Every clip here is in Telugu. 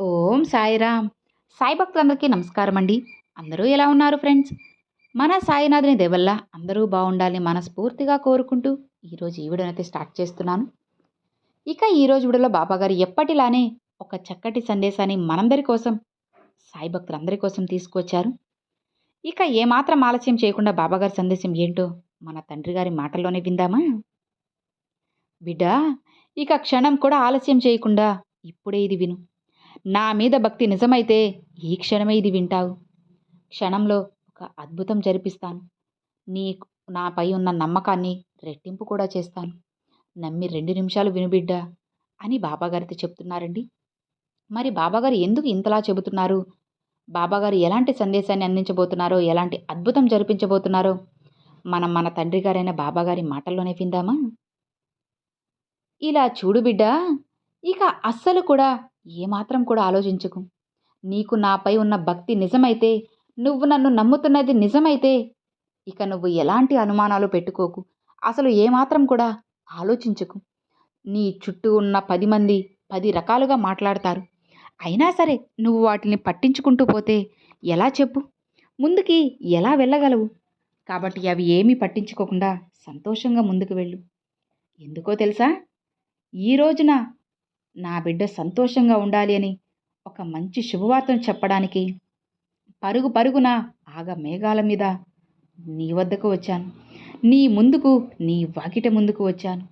ఓం సాయిరామ్. సాయి భక్తులందరికీ నమస్కారం అండి అందరూ ఎలా ఉన్నారు ఫ్రెండ్స్? మన సాయినాథుని దేవల్ల అందరూ బాగుండాలని మనస్ఫూర్తిగా కోరుకుంటూ ఈరోజు ఈ వీడియోనైతే స్టార్ట్ చేస్తున్నాను. ఇక ఈరోజు వీడియోలో బాబాగారు ఎప్పటిలానే ఒక చక్కటి సందేశాన్ని మనందరి కోసం సాయి భక్తులందరి కోసం తీసుకొచ్చారు. ఇక ఏమాత్రం ఆలస్యం చేయకుండా బాబాగారి సందేశం ఏంటో మన తండ్రి గారి మాటల్లోనే విందామా? బిడ్డా ఇక క్షణం కూడా ఆలస్యం చేయకుండా ఇప్పుడే ఇది విను. నా మీద భక్తి నిజమైతే ఈ క్షణమే ఇది వింటావు. క్షణంలో ఒక అద్భుతం జరిపిస్తాను. నీ నాపై ఉన్న నమ్మకాన్ని రెట్టింపు కూడా చేస్తాను. నమ్మి రెండు నిమిషాలు వినుబిడ్డా అని బాబాగారితో చెప్తున్నారండి. మరి బాబాగారు ఎందుకు ఇంతలా చెబుతున్నారు? బాబాగారు ఎలాంటి సందేశాన్ని అందించబోతున్నారో ఎలాంటి అద్భుతం జరిపించబోతున్నారో మనం మన తండ్రి గారైన బాబాగారి మాటల్లోనే విందామా? ఇలా చూడు బిడ్డ ఇక అస్సలు కూడా ఏమాత్రం కూడా ఆలోచించకు. నీకు నాపై ఉన్న భక్తి నిజమైతే నువ్వు నన్ను నమ్ముతున్నది నిజమైతే ఇక నువ్వు ఎలాంటి అనుమానాలు పెట్టుకోకు. అసలు ఏమాత్రం కూడా ఆలోచించకు. నీ చుట్టూ ఉన్న పది మంది పది రకాలుగా మాట్లాడతారు. అయినా సరే నువ్వు వాటిని పట్టించుకుంటూ పోతే ఎలా చెప్పు? ముందుకి ఎలా వెళ్ళగలవు? కాబట్టి అవి ఏమీ పట్టించుకోకుండా సంతోషంగా ముందుకు వెళ్ళు. ఎందుకో తెలుసా? ఈ రోజున నా బిడ్డ సంతోషంగా ఉండాలి అని ఒక మంచి శుభవార్తను చెప్పడానికి పరుగు పరుగున ఆగ మేఘాల మీద నీ వద్దకు వచ్చాను. నీ ముందుకు నీ వాకిట ముందుకు వచ్చాను.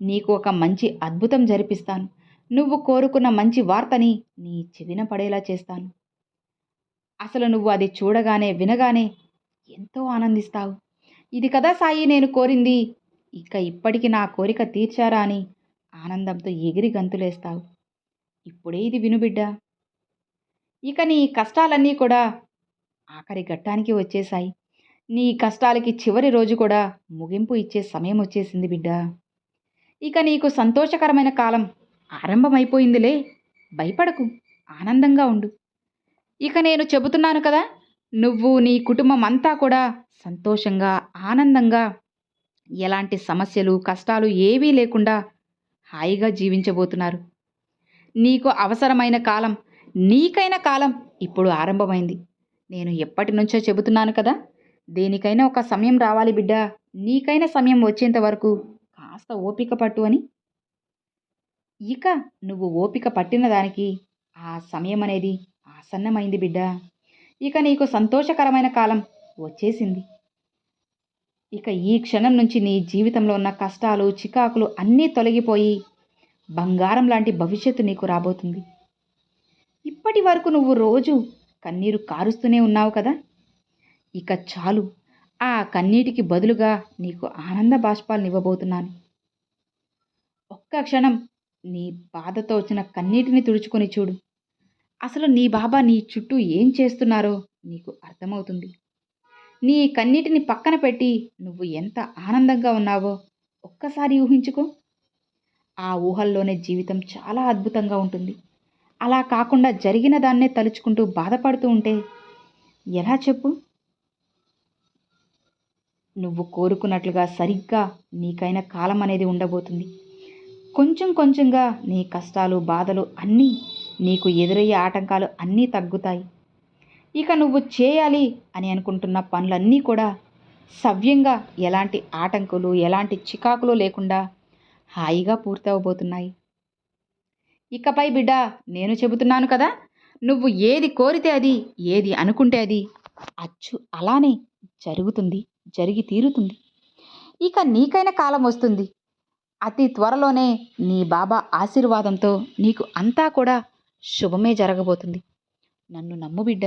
నీకు ఒక మంచి అద్భుతం జరిపిస్తాను. నువ్వు కోరుకున్న మంచి వార్తని నీ చెవిన పడేలా చేస్తాను. అసలు నువ్వు అది చూడగానే వినగానే ఎంతో ఆనందిస్తావు. ఇది కదా సాయి నేను కోరింది. ఇక ఇప్పటికి నా కోరిక తీర్చారా అని ఆనందంతో ఎగిరి గంతులేస్తావు. ఇప్పుడే ఇది వినుబిడ్డ ఇక నీ కష్టాలన్నీ కూడా ఆఖరి ఘట్టానికి వచ్చేశాయి. నీ కష్టాలకి చివరి రోజు కూడా ముగింపు ఇచ్చే సమయం వచ్చేసింది బిడ్డ. ఇక నీకు సంతోషకరమైన కాలం ఆరంభమైపోయిందిలే. భయపడకు ఆనందంగా ఉండు. ఇక నేను చెబుతున్నాను కదా నువ్వు నీ కుటుంబం అంతా కూడా సంతోషంగా ఆనందంగా ఎలాంటి సమస్యలు కష్టాలు ఏవీ లేకుండా హాయిగా జీవించబోతున్నారు. నీకు అవసరమైన కాలం నీకైన కాలం ఇప్పుడు ఆరంభమైంది. నేను ఎప్పటి నుంచో చెబుతున్నాను కదా దేనికైనా ఒక సమయం రావాలి బిడ్డ నీకైన సమయం వచ్చేంత వరకు కాస్త ఓపిక పట్టు అని. ఇక నువ్వు ఓపిక పట్టిన దానికి ఆ సమయం అనేది ఆసన్నమైంది బిడ్డ. ఇక నీకు సంతోషకరమైన కాలం వచ్చేసింది. ఇక ఈ క్షణం నుంచి నీ జీవితంలో ఉన్న కష్టాలు చికాకులు అన్నీ తొలగిపోయి బంగారం లాంటి భవిష్యత్తు నీకు రాబోతుంది. ఇప్పటి వరకు నువ్వు రోజు కన్నీరు కారుస్తూనే ఉన్నావు కదా? ఇక చాలు. ఆ కన్నీటికి బదులుగా నీకు ఆనంద బాష్పాలను ఇవ్వబోతున్నాను. ఒక్క క్షణం నీ బాధతో వచ్చిన కన్నీటిని తుడుచుకొని చూడు. అసలు నీ బాబా నీ చుట్టూ ఏం చేస్తున్నారో నీకు అర్థమవుతుంది. నీ కన్నిటిని పక్కన పెట్టి నువ్వు ఎంత ఆనందంగా ఉన్నావో ఒక్కసారి ఊహించుకో. ఆ ఊహల్లోనే జీవితం చాలా అద్భుతంగా ఉంటుంది. అలా కాకుండా జరిగిన దాన్నే తలుచుకుంటూ బాధపడుతూ ఉంటే ఎలా చెప్పు? నువ్వు కోరుకున్నట్లుగా సరిగ్గా నీకైన కాలం అనేది ఉండబోతుంది. కొంచెం కొంచెంగా నీ కష్టాలు బాధలు అన్నీ నీకు ఎదురయ్యే ఆటంకాలు అన్నీ తగ్గుతాయి. ఇక నువ్వు చేయాలి అని అనుకుంటున్న పనులన్నీ కూడా సవ్యంగా ఎలాంటి ఆటంకులు ఎలాంటి చికాకులు లేకుండా హాయిగా పూర్తవబోతున్నాయి. ఇకపై బిడ్డ నేను చెబుతున్నాను కదా నువ్వు ఏది కోరితే అది ఏది అనుకుంటే అది అచ్చు అలానే జరుగుతుంది జరిగి తీరుతుంది. ఇక నీకైన కాలం వస్తుంది. అతి త్వరలోనే నీ బాబా ఆశీర్వాదంతో నీకు అంతా కూడా శుభమే జరగబోతుంది. నన్ను నమ్ము బిడ్డ.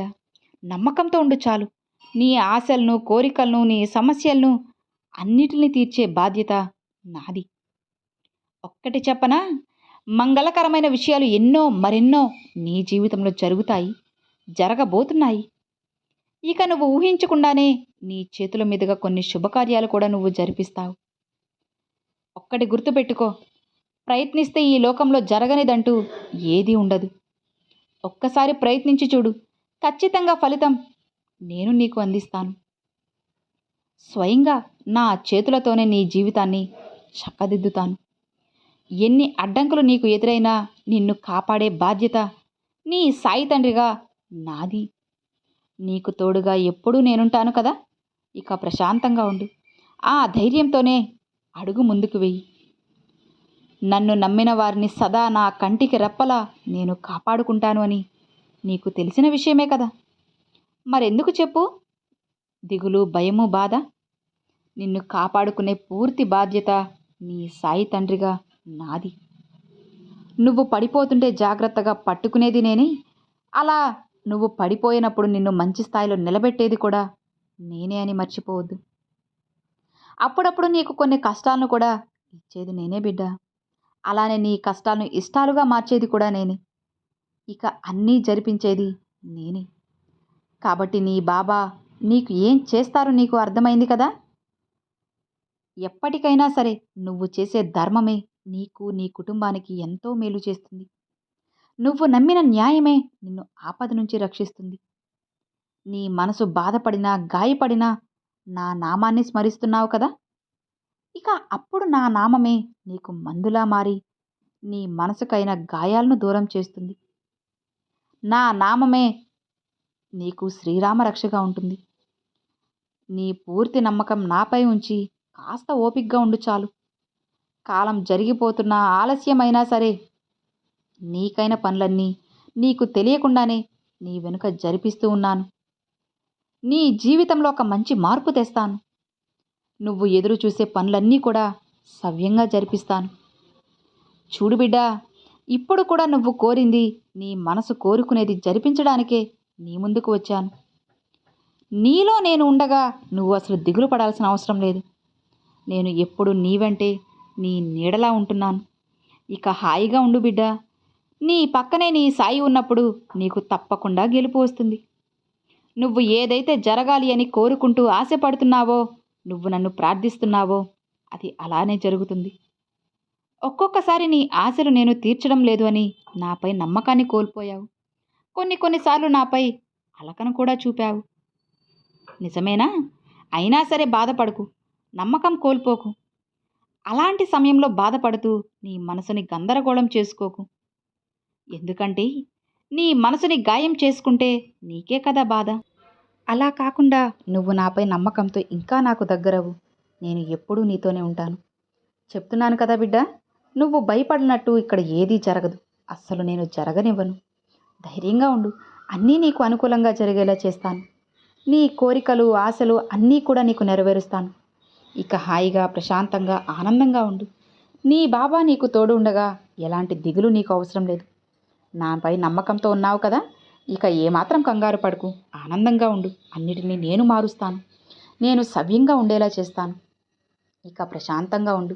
నమ్మకంతో ఉండు చాలు. నీ ఆశలను కోరికలను నీ సమస్యలను అన్నిటిని తీర్చే బాధ్యత నాది. ఒక్కటి చెప్పనా? మంగళకరమైన విషయాలు ఎన్నో మరెన్నో నీ జీవితంలో జరుగుతాయి జరగబోతున్నాయి. ఇక నువ్వు ఊహించకుండానే నీ చేతుల మీదుగా కొన్ని శుభకార్యాలు కూడా నువ్వు జరిపిస్తావు. ఒక్కటి గుర్తుపెట్టుకో ప్రయత్నిస్తే ఈ లోకంలో జరగనిదంటూ ఏదీ ఉండదు. ఒక్కసారి ప్రయత్నించి చూడు ఖచ్చితంగా ఫలితం నేను నీకు అందిస్తాను. స్వయంగా నా చేతులతోనే నీ జీవితాన్ని చక్కదిద్దుతాను. ఎన్ని అడ్డంకులు నీకు ఎదురైనా నిన్ను కాపాడే బాధ్యత నీ సాయి తండ్రిగా నాది. నీకు తోడుగా ఎప్పుడూ నేనుంటాను కదా? ఇక ప్రశాంతంగా ఉండు. ఆ ధైర్యంతోనే అడుగు ముందుకు వెయ్యి నన్ను నమ్మిన వారిని సదా నా కంటికి రెప్పలా నేను కాపాడుకుంటాను అని నీకు తెలిసిన విషయమే కదా. మరెందుకు చెప్పు? దిగులు భయము బాధ? నిన్ను కాపాడుకునే పూర్తి బాధ్యత నీ సాయి తండ్రిగా నాది. నువ్వు పడిపోతుంటే జాగ్రత్తగా పట్టుకునేది నేనే. అలా నువ్వు పడిపోయినప్పుడు నిన్ను మంచి స్థాయిలో నిలబెట్టేది కూడా నేనే అని మర్చిపోవద్దు. అప్పుడప్పుడు నీకు కొన్ని కష్టాలను కూడా ఇచ్చేది నేనే బిడ్డ. అలానే నీ కష్టాలను ఇష్టాలుగా మార్చేది కూడా నేనే. ఇక అన్నీ జరిపించేది నేనే. కాబట్టి నీ బాబా నీకు ఏం చేస్తారో నీకు అర్థమైంది కదా? ఎప్పటికైనా సరే నువ్వు చేసే ధర్మమే నీకు నీ కుటుంబానికి ఎంతో మేలు చేస్తుంది. నువ్వు నమ్మిన న్యాయమే నిన్ను ఆపద నుంచి రక్షిస్తుంది. నీ మనసు బాధపడినా గాయపడినా నా నామాన్ని స్మరిస్తున్నావు కదా? ఇక అప్పుడు నా నామమే నీకు మందులా మారి నీ మనసుకైన గాయాలను దూరం చేస్తుంది. నా నామమే నీకు శ్రీరామ రక్షగా ఉంటుంది. నీ పూర్తి నమ్మకం నాపై ఉంచి కాస్త ఓపిగ్గా ఉండు చాలు. కాలం జరిగిపోతున్నా ఆలస్యమైనా సరే నీకైన పనులన్నీ నీకు తెలియకుండానే నీ వెనుక జరిపిస్తూ ఉన్నాను. నీ జీవితంలో ఒక మంచి మార్పు తెస్తాను. నువ్వు ఎదురు చూసే పనులన్నీ కూడా సవ్యంగా జరిపిస్తాను. చూడు బిడ్డా ఇప్పుడు కూడా నువ్వు కోరింది నీ మనసు కోరుకునేది జరిపించడానికే నీ ముందుకు వచ్చాను. నీలో నేను ఉండగా నువ్వు అసలు దిగులు పడాల్సిన అవసరం లేదు. నేను ఎప్పుడు నీ వెంటే నీ నీడలా ఉంటున్నాను. ఇక హాయిగా ఉండు బిడ్డ. నీ పక్కనే నీ సాయి ఉన్నప్పుడు నీకు తప్పకుండా గెలుపు వస్తుంది. నువ్వు ఏదైతే జరగాలి అని కోరుకుంటూ ఆశపడుతున్నావో నువ్వు నన్ను ప్రార్థిస్తున్నావో అది అలానే జరుగుతుంది. ఒక్కొక్కసారి నీ ఆశలు నేను తీర్చడం లేదు అని నాపై నమ్మకాన్ని కోల్పోయావు. కొన్ని కొన్నిసార్లు నాపై అలకను కూడా చూపావు. నిజమేనా? అయినా సరే బాధపడకు. నమ్మకం కోల్పోకు. అలాంటి సమయంలో బాధపడుతూ నీ మనసుని గందరగోళం చేసుకోకు. ఎందుకంటే నీ మనసుని గాయం చేసుకుంటే నీకే కదా బాధ. అలా కాకుండా నువ్వు నాపై నమ్మకంతో ఇంకా నాకు దగ్గరవు. నేను ఎప్పుడూ నీతోనే ఉంటాను. చెప్తున్నాను కదా బిడ్డ? నువ్వు భయపడినట్టు ఇక్కడ ఏదీ జరగదు. అస్సలు నేను జరగనివ్వను. ధైర్యంగా ఉండు. అన్నీ నీకు అనుకూలంగా జరిగేలా చేస్తాను. నీ కోరికలు ఆశలు అన్నీ కూడా నీకు నెరవేరుస్తాను. ఇక హాయిగా ప్రశాంతంగా ఆనందంగా ఉండు. నీ బాబా నీకు తోడు ఉండగా ఎలాంటి దిగులు నీకు అవసరం లేదు. నాపై నమ్మకంతో ఉన్నావు కదా? ఇక ఏమాత్రం కంగారు పడుకు. ఆనందంగా ఉండు. అన్నిటినీ నేను మారుస్తాను. నేను సవ్యంగా ఉండేలా చేస్తాను. ఇక ప్రశాంతంగా ఉండు.